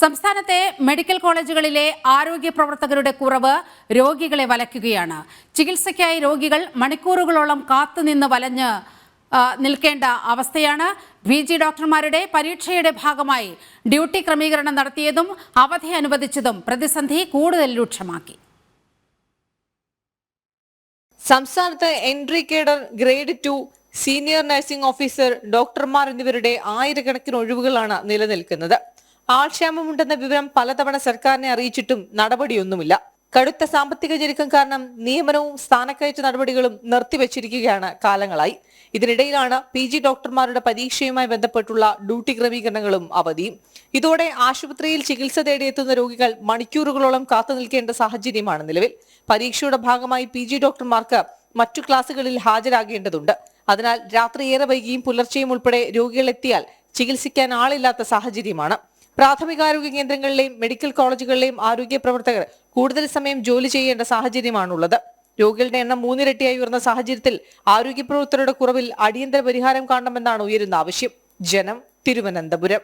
സംസ്ഥാനത്തെ മെഡിക്കൽ കോളേജുകളിലെ ആരോഗ്യ പ്രവർത്തകരുടെ കുറവ് രോഗികളെ വലയ്ക്കുകയാണ്. ചികിത്സയ്ക്കായി രോഗികൾ മണിക്കൂറുകളോളം കാത്തുനിന്ന് വലഞ്ഞ് നിൽക്കേണ്ട അവസ്ഥയാണ്. വി ജി ഡോക്ടർമാരുടെ പരീക്ഷയുടെ ഭാഗമായി ഡ്യൂട്ടി ക്രമീകരണം നടത്തിയതും അവധി അനുവദിച്ചതും പ്രതിസന്ധി കൂടുതൽ രൂക്ഷമാക്കി. സംസ്ഥാനത്ത് entry cadre grade two senior nursing officer ഡോക്ടർമാർ എന്നിവരുടെ ആയിരക്കണക്കിന് ഒഴിവുകളാണ് നിലനിൽക്കുന്നത്. ആൾക്ഷാമമുണ്ടെന്ന വിവരം പലതവണ സർക്കാരിനെ അറിയിച്ചിട്ടും നടപടിയൊന്നുമില്ല. കടുത്ത സാമ്പത്തിക ഞെരുക്കം കാരണം നിയമനവും സ്ഥാനക്കയറ്റ നടപടികളും നിർത്തിവച്ചിരിക്കുകയാണ് കാലങ്ങളായി. ഇതിനിടയിലാണ് പി ജി ഡോക്ടർമാരുടെ പരീക്ഷയുമായി ബന്ധപ്പെട്ടുള്ള ഡ്യൂട്ടി ക്രമീകരണങ്ങളും അവധിയും. ഇതോടെ ആശുപത്രിയിൽ ചികിത്സ തേടിയെത്തുന്ന രോഗികൾ മണിക്കൂറുകളോളം കാത്തു നിൽക്കേണ്ട സാഹചര്യമാണ് നിലവിൽ. പരീക്ഷയുടെ ഭാഗമായി പി ജി ഡോക്ടർമാർക്ക് മറ്റു ക്ലാസുകളിൽ ഹാജരാകേണ്ടതുണ്ട്. അതിനാൽ രാത്രി ഏറെ വൈകിയും പുലർച്ചെയും ഉൾപ്പെടെ രോഗികൾ എത്തിയാൽ ചികിത്സിക്കാൻ ആളില്ലാത്ത സാഹചര്യമാണ്. പ്രാഥമികാരോഗ്യ കേന്ദ്രങ്ങളിലെയും മെഡിക്കൽ കോളേജുകളിലെയും ആരോഗ്യ പ്രവർത്തകർ കൂടുതൽ സമയം ജോലി ചെയ്യേണ്ട സാഹചര്യമാണുള്ളത്. രോഗികളുടെ എണ്ണം മൂന്നിരട്ടിയായി ഉയർന്ന സാഹചര്യത്തിൽ ആരോഗ്യ പ്രവർത്തകരുടെ കുറവിൽ അടിയന്തര പരിഹാരം കാണണമെന്നാണ് ഉയരുന്ന ആവശ്യം. ജനം തിരുവനന്തപുരം.